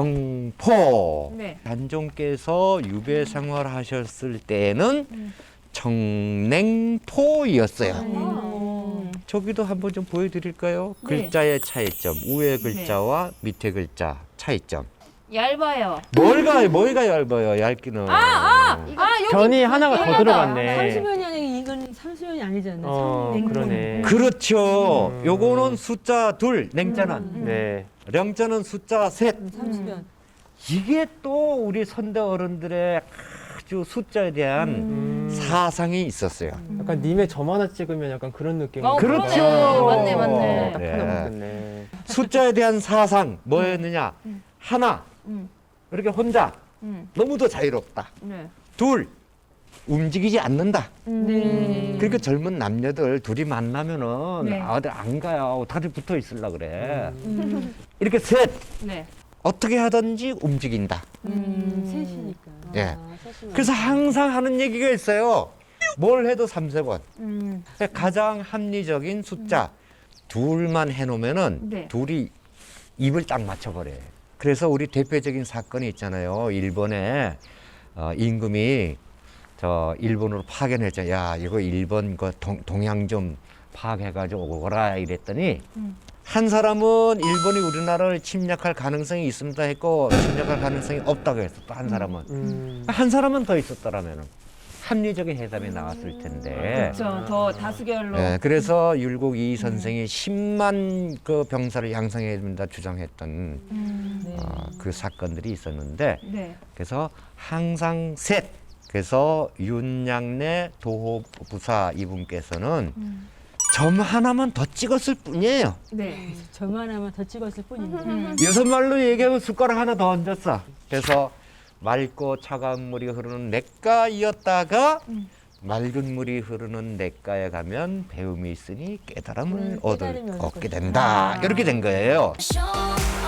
청령포 네. 단종께서 유배 생활하셨을 때는 음. 청냉포였어요. 음. 저기도 한번 좀 보여드릴까요? 네. 글자의 차이점, 위에 글자와 밑에 글자 차이점. 얇아요. 뭘가 뭐가 얇아요? 얇기는. 아 여기 변이 하나가 더. 들어갔네. 30년이 아니고 이건 30년이 아니잖아요. 어. 그러네. 그렇죠. 음. 요거는 숫자 둘, 냉자는. 네. 령자는 숫자 셋. 30년. 이게 또 우리 선대 어른들의 아주 숫자에 대한 음. 사상이 있었어요. 약간 님의 점 하나 찍으면 약간 그런 느낌. 어, 그렇죠. 그러네. 맞네, 맞네. 딱 네. 하나 먹겠네. 숫자에 대한 사상 뭐였느냐? 하나 음. 이렇게 혼자 음. 너무도 자유롭다. 네. 둘 움직이지 않는다. 네. 그러니까 젊은 남녀들 둘이 만나면은 네. 아, 어디 안 가요. 다들 붙어 있으려 그래. 음. 이렇게 셋 네. 어떻게 하든지 움직인다. 음. 셋이니까. 예. 아. 그래서 항상 하는 얘기가 있어요. 뭘 해도 삼세 번. 음. 가장 합리적인 숫자 둘만 해놓으면은 네. 둘이 입을 딱 맞춰버려요. 그래서 우리 대표적인 사건이 있잖아요. 일본에 어, 임금이 저 일본으로 파견했죠. 야 이거 일본 그 동, 동양 좀 파악해가지고 오거라 이랬더니 음. 한 사람은 일본이 우리나라를 침략할 가능성이 있습니다 했고 침략할 가능성이 없다고 했어. 또 한 사람은 음. 한 사람은 더 있었더라면 합리적인 해답이 나왔을 텐데. 그렇죠. 더 다수결로. 네, 그래서 율곡 이 선생이 10만 그 병사를 양성해야 된다 주장했던 음. 네. 어, 그 사건들이 있었는데 네. 그래서 항상 셋. 그래서 윤양래 도호부사 이분께서는 음. 점 하나만 더 찍었을 뿐이에요. 네. 저만 하면 더 찍었을 뿐입니다. 음. 여섯 말로 얘기하면 숟가락 하나 더 얹었어. 그래서 맑고 차가운 물이 흐르는 냇가이었다가 음. 맑은 물이 흐르는 냇가에 가면 배움이 있으니 깨달음을 음, 얻을 얻게. 된다. 아. 이렇게 된 거예요. show